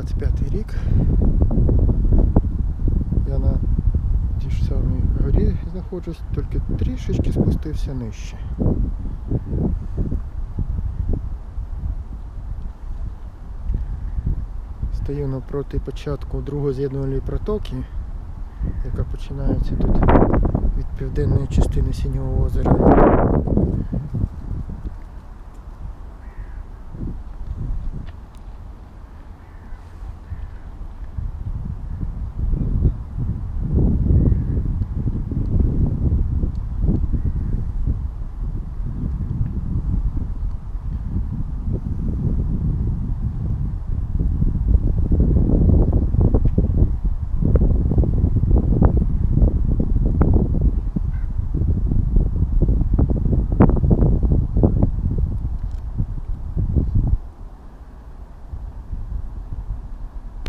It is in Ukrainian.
25 рік. Я на тій ж самій горі знаходжусь, тільки трішечки спустився нижче. Стою навпроти початку другої з'єднувальної протоки, яка починається тут від південної частини сінього озера.